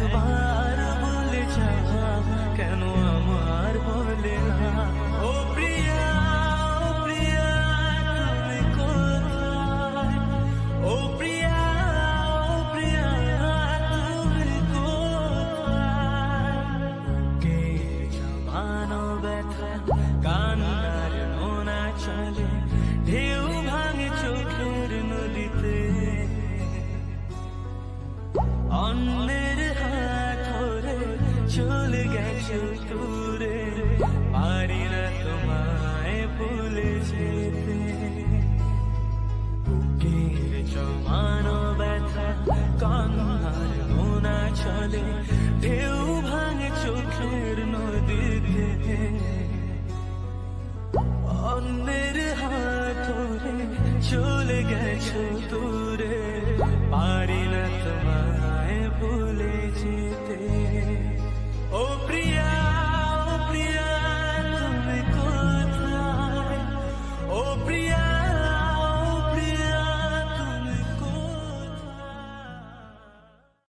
who bought চলে গেছো দূরে। পারি না তোমায় ভুলে যেতে বুকের জমানো ব্যথা কান্নার মোনা চলে, ঢেউ ভাঙে চোখের নদীতে। অন্যের হাত ধরে চলে গেছো দূরে।